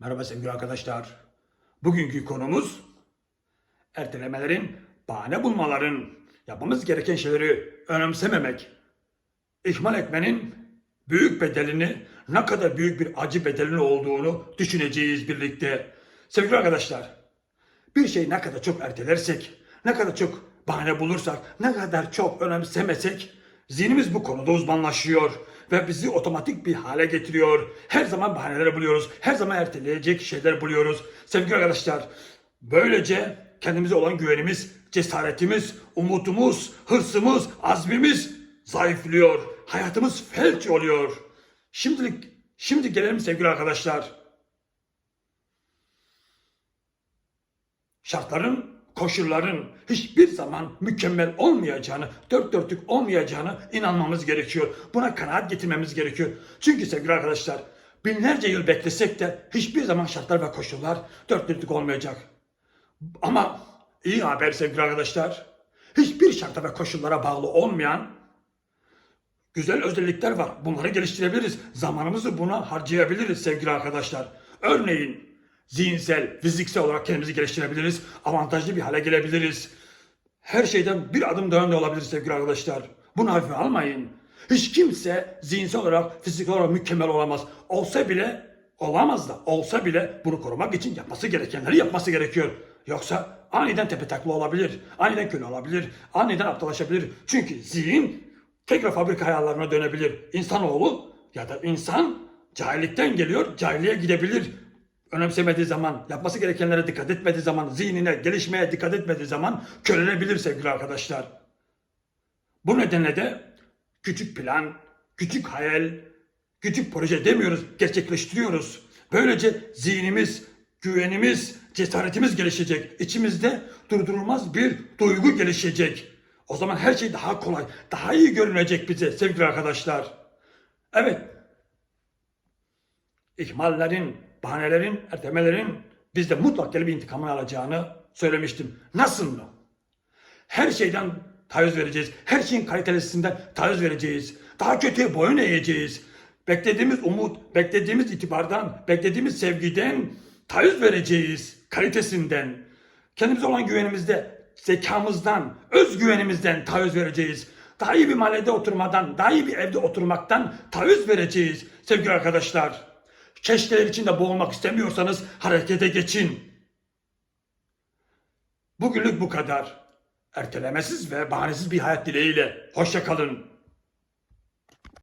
Merhaba sevgili arkadaşlar. Bugünkü konumuz ertelemelerin, bahane bulmaların, yapmamız gereken şeyleri önemsememek, ihmal etmenin büyük bedelini, ne kadar büyük bir acı bedelini olduğunu düşüneceğiz birlikte. Sevgili arkadaşlar, bir şey ne kadar çok ertelersek, ne kadar çok bahane bulursak, ne kadar çok önemsemesek zihnimiz bu konuda uzmanlaşıyor ve bizi otomatik bir hale getiriyor. Her zaman bahaneler buluyoruz. Her zaman erteleyecek şeyler buluyoruz. Sevgili arkadaşlar, böylece kendimize olan güvenimiz, cesaretimiz, umutumuz, hırsımız, azmimiz zayıflıyor. Hayatımız felç oluyor. Şimdilik, şimdi gelelim sevgili arkadaşlar. şartların, koşulların hiçbir zaman mükemmel olmayacağını, dört dörtlük olmayacağını inanmamız gerekiyor. Buna kanaat getirmemiz gerekiyor. Çünkü sevgili arkadaşlar, binlerce yıl beklesek de hiçbir zaman şartlar ve koşullar dört dörtlük olmayacak. Ama iyi haber sevgili arkadaşlar, hiçbir şarta ve koşullara bağlı olmayan güzel özellikler var. Bunları geliştirebiliriz. Zamanımızı buna harcayabiliriz sevgili arkadaşlar. Örneğin zihinsel, fiziksel olarak kendimizi geliştirebiliriz. Avantajlı bir hale gelebiliriz. Her şeyden bir adım daha önde olabiliriz sevgili arkadaşlar. Bunu hafife almayın. Hiç kimse zihinsel olarak, fiziksel olarak mükemmel olamaz. Olsa bile, olamaz da olsa bile bunu korumak için yapması gerekenleri yapması gerekiyor. Yoksa aniden tepetaklı olabilir, aniden köle olabilir, aniden aptallaşabilir. Çünkü zihin tekrar fabrika hayallerine dönebilir. İnsanoğlu ya da insan cahillikten geliyor, cahilliğe gidebilir. Önemsemediği zaman, yapması gerekenlere dikkat etmediği zaman, zihnine, gelişmeye dikkat etmediği zaman körelebilir sevgili arkadaşlar. Bu nedenle de küçük plan, küçük hayal, küçük proje demiyoruz, gerçekleştiriyoruz. Böylece zihnimiz, güvenimiz, cesaretimiz gelişecek. İçimizde durdurulmaz bir duygu gelişecek. O zaman her şey daha kolay, daha iyi görünecek bize sevgili arkadaşlar. Evet, ihmallerin, bahanelerin, ertemelerin bizde mutlak gelip intikamını alacağını söylemiştim. Nasıl mı? Her şeyden taviz vereceğiz. Her şeyin kalitelisinden taviz vereceğiz. Daha kötüye boyun eğeceğiz. Beklediğimiz umut, beklediğimiz itibardan, beklediğimiz sevgiden taviz vereceğiz. Kalitesinden. Kendimize olan güvenimizde, zekamızdan, özgüvenimizden taviz vereceğiz. Daha iyi bir mahallede oturmadan, daha iyi bir evde oturmaktan taviz vereceğiz sevgili arkadaşlar. Keşkeler içinde boğulmak istemiyorsanız harekete geçin. Bugünlük bu kadar. Ertelemesiz ve bahanesiz bir hayat dileğiyle. Hoşça kalın.